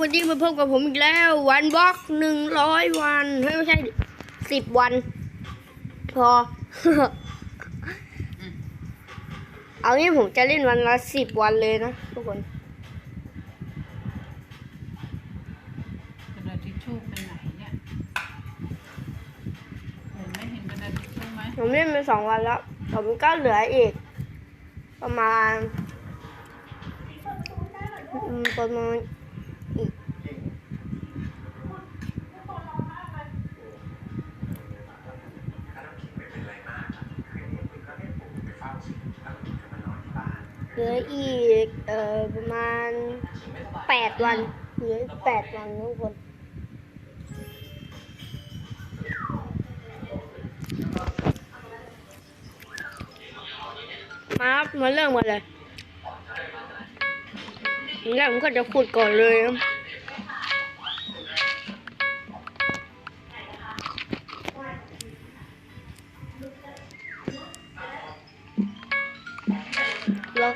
วันนี้มาพบกับผมอีกแล้ว วันบล็อกหนึ่งร้อยวันเฮ้ยไม่ใช่สิบวัน พอ เอางี้ผมจะเล่นวันละสิบวันเลยนะทุกคนกระดาษทิชชู่ไปไหนเนี่ยเห็นไหมเห็นกระดาษทิชชู่ไหมผมเล่นมาสองวันแล้วผมก็เหลืออีก ประมาณอืมประมาณ เหลืออีกเอ่อประมาณแปดวันเหลือแปดวันทุกคนมาครับมาเริ่มกันเลยแล้วผมก็จะขุดก่อนเลยนะ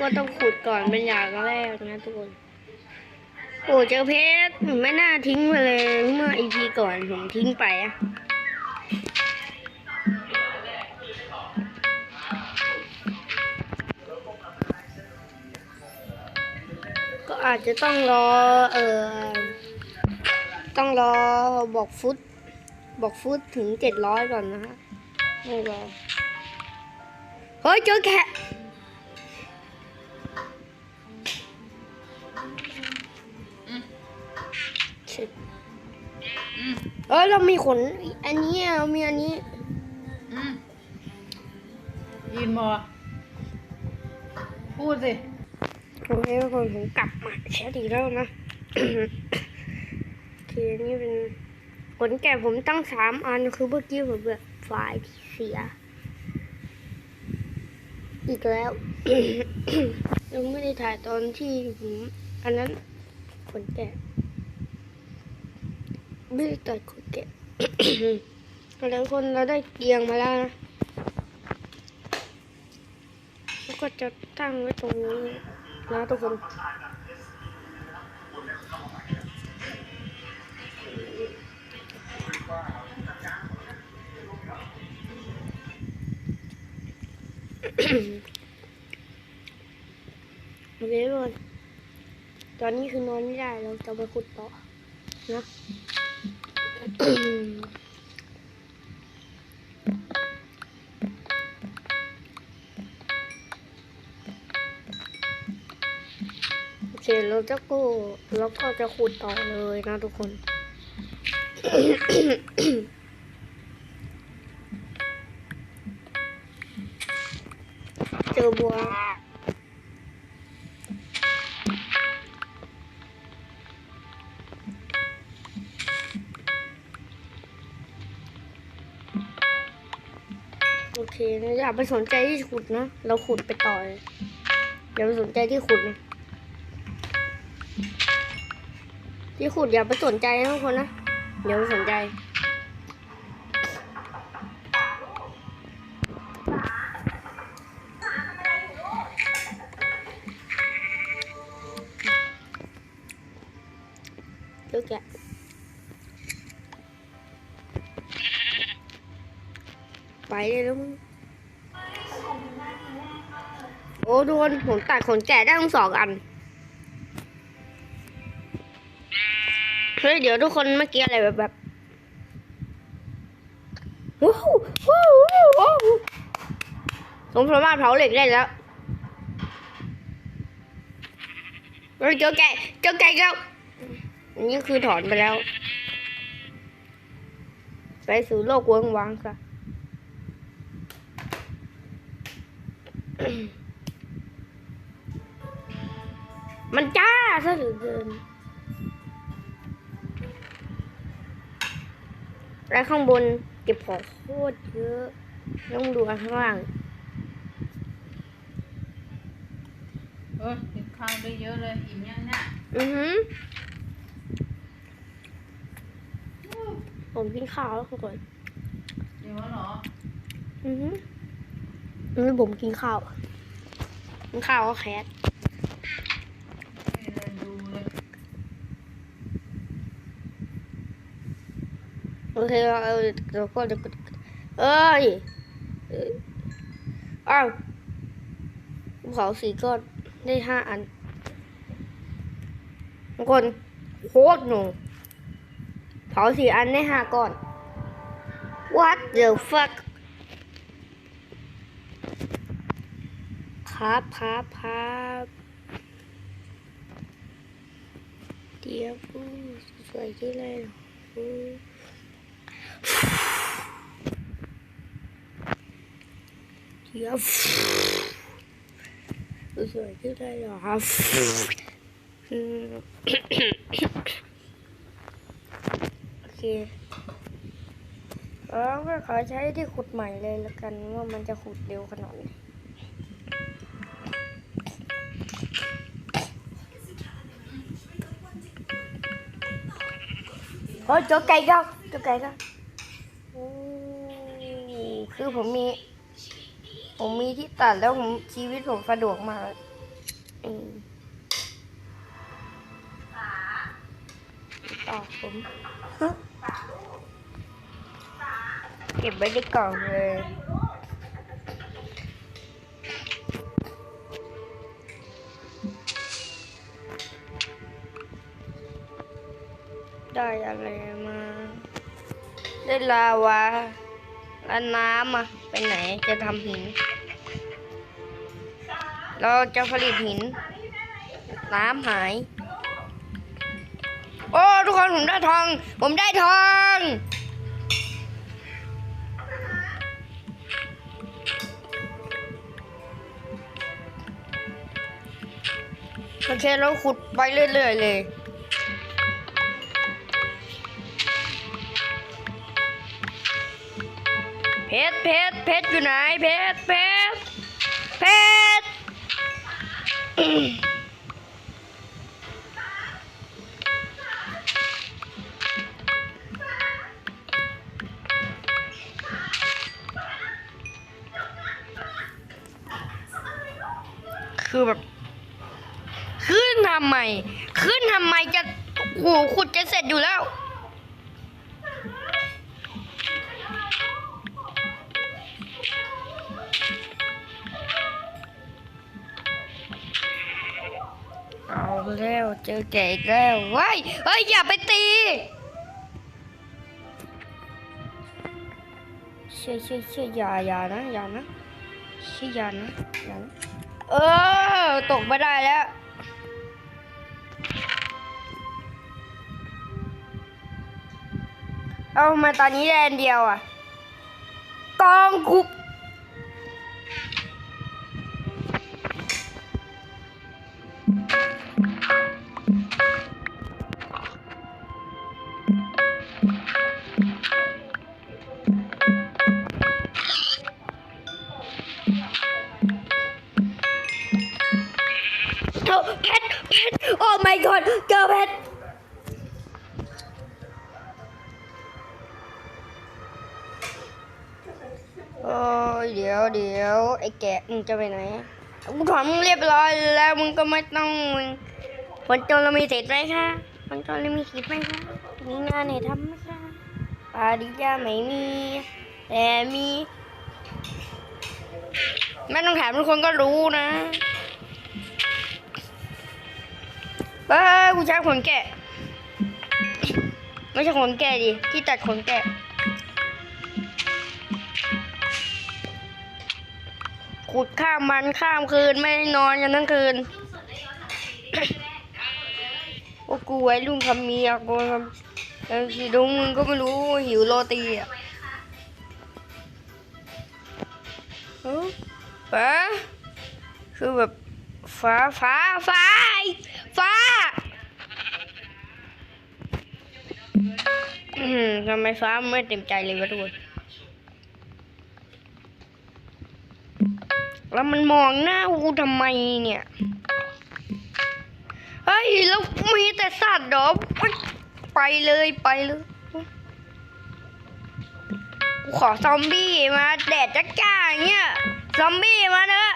ก็ต้องขุดก่อนเป็นอย่างแรกนะทุกคนโอ้เจอเพชรไม่น่าทิ้งไปเลยเมื่ออีพีก่อนผมทิ้งไปอะก็อาจจะต้องรอ เอ่อต้องรอบอกฟุต บอกฟุตถึงเจ็ดร้อยก่อนนะฮะไม่รอเฮ้ยเจอแกะ เออเรามีขน อันนี้เรามีอันนี้อืมยินบอพูดสิโอเคทุกคนผมกลับมาแชทอีกแล้วนะโอเคนี่เป็นขนแกะผมตั้งสามอันคือเมื่อกี้ผมแบบไฟล์ที่เสีย อีกแล้วยังไม่ได้ถ่ายตอนที่ผมอันนั้นขนแกะ ไม่ได้ตัดขนแกะแล้วคนเราได้เตียงมาแล้วนะแล้วก็จะตั้งไว้ตรงนี้นะทุกคนโอเคทุกคนตอนนี้คือนอนไม่ได้เราจะมาขุดต่อ เราจะก็เราก็จะขุดต่อเลยนะทุกคน เจอบัวโอเคนะอย่าไปสนใจที่ขุดนะ เราขุดไปต่อยอย่าไปสนใจที่ขุดนะ ที่ขุดอย่าไปสนใจนะทุกคนนะอย่าไปสนใจเลิกแกไปเลยแล้วมึงโอ้ทุกคนผมตัดขนแกะได้ทั้งสองอัน เฮ้ยเดี๋ยวทุกคนเมื่อกี้อะไรแบบแบบวู้ฮู้วู้ฮู้วู้ฮู้ผมสามารถเผาเหล็กได้แล้วเฮ้ยเจอแกะเจอแกะอีกแล้วอันนี้คือถอนไปแล้ว ไปสู่โลกเวิ้งว้างค่ะมันจ้าซะเหลือเกิน แล้วข้างบนเก็บของโคตรเยอะต้องดูอันข้างล่างเออกินข้าวได้เยอะเลยอิ่มยังเนี่ยอือหือผมกินข้าวแล้วทุกคนเดี๋ยวเหรอ อือหืออือผมกินข้าวกินข้าวก็แคส โอเคเราเอาก็เดี๋ยวก็เอ้ยเอ้าวเขาสี่ก้อนได้ห้าอันทุกคนโคตรหนูเผาสี่อันได้ห้าก้อน what the fuck ครับครับครับเดี๋ยวพูดสวยที่เลยพูดเดี๋ ยวสวยที่เลยเหรอครับอืมโอเคแล้วก็ขอใช้ที่ขุดใหม่เลยแล้วกันว่ามันจะขุดเร็วขนาดไหนเฮ้ยเจอไก่ก็เจอไก่ก็ คือผมมี ผมมีที่ตัดแล้วผมชีวิตผมสะดวกมากอืมต่อผมฮะเก็บไว้ในกล่องเลยได้อะไรมา ได้ลาวา แล้วน้ำอะไปไหนจะทำหิน เราจะผลิตหิน น้ำหาย โอ้ ทุกคนผมได้ทอง ผมได้ทองโอเคเราขุดไปเรื่อยๆเลย เพชรอยู่ไหนเพชรเพชรเพชร แล้วเจอแกอีกแล้วเฮ้ยเฮ้ยอย่าไปตีเชื่อเชื่อเชื่ออย่าอย่านะอย่านะเชื่ออย่านะอย่านะเออตกไม่ได้แล้วเอามาตอนนี้แดนเดียวอะกองคุบ โอ้ my god เจอเพชรโอ้เดี๋ยวเดี๋ยวไอ้แกะมึงจะไปไหนกูถามมึงเรียบร้อยแล้วมึงก็ไม่ต้องมึงผลจนเรามีเสร็จไหมคะผลจนเรามีคิดไหมคะมีงานไหนทำไหมคะปาดิจาไม่มีแต่มีไม่ต้องถามทุกคนก็รู้นะ เอ้ยกูใช้ขนแกะ ไม่ใช่ขนแกะดิ ที่ตัดขนแกะ ขุดข้ามมันข้ามคืน ไม่ได้นอนกันทั้งคืน โอ้กูไว้ลุงคำเมียกูทำแต่สิดุงมึงก็ไม่รู้หิวโรตีอะเอ้าฟ้าคือแบบฟาฟ้าฟ้าฟ้า ทำไมฟ้าไม่เต็มใจเลยวะทุกคนแล้วมันมองหน้ากูทำไมเนี่ยเฮ้ยแล้วมีแต่สัตว์เหรอไปไปเลยไปเลยกูขอซอมบี้มาแดดจ้าจ้าๆอย่างเงี้ยซอมบี้มาเนอะ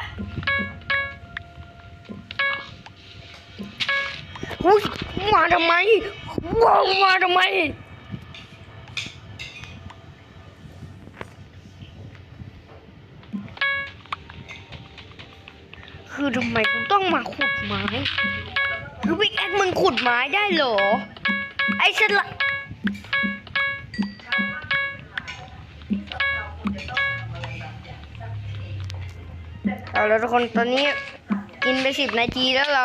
มาทำไมว้าวมาทำไม คือทำไมกูต้องมาขุดไม้คือบิ๊กแอคมึงขุดไม้ได้เหรอ ไอ้ฉลาดเอาแล้วทุกคนตอนนี้กินไปสิบนาทีแล้วเรา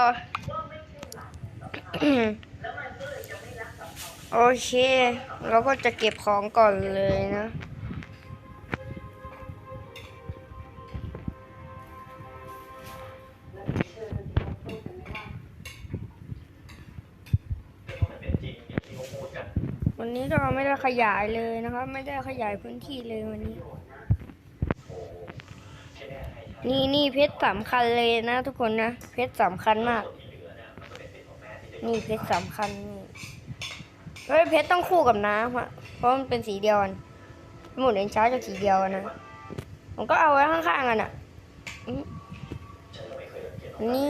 โอเค เราก็จะเก็บของก่อนเลยนะ วันนี้ก็ไม่ได้ขยายเลยนะครับ ไม่ได้ขยายพื้นที่เลยวันนี้ นี่นี่เพชรสำคัญเลยนะ ทุกคนนะ เพชรสำคัญมาก นี่เพชรสำคัญนี่เฮ้ยเพชรต้องคู่กับน้ำอะเพราะมันเป็นสีเดียวกันหมดเลนช้าจะสีเดียวกันนะผมก็เอาไว้ข้างๆกันอะนี่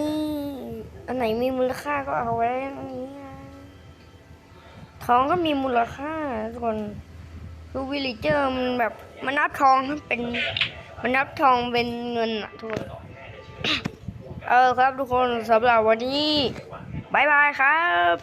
อันไหนมีมูลค่าก็เอาไว้ตรงนี้ ทองก็มีมูลค่าทุกคนคือวิลลิเจอร์มันแบบมันนับทองเป็นมันนับทองเป็นเงินอะทุกคนเออครับทุกคนสำหรับวันนี้บายบายครับ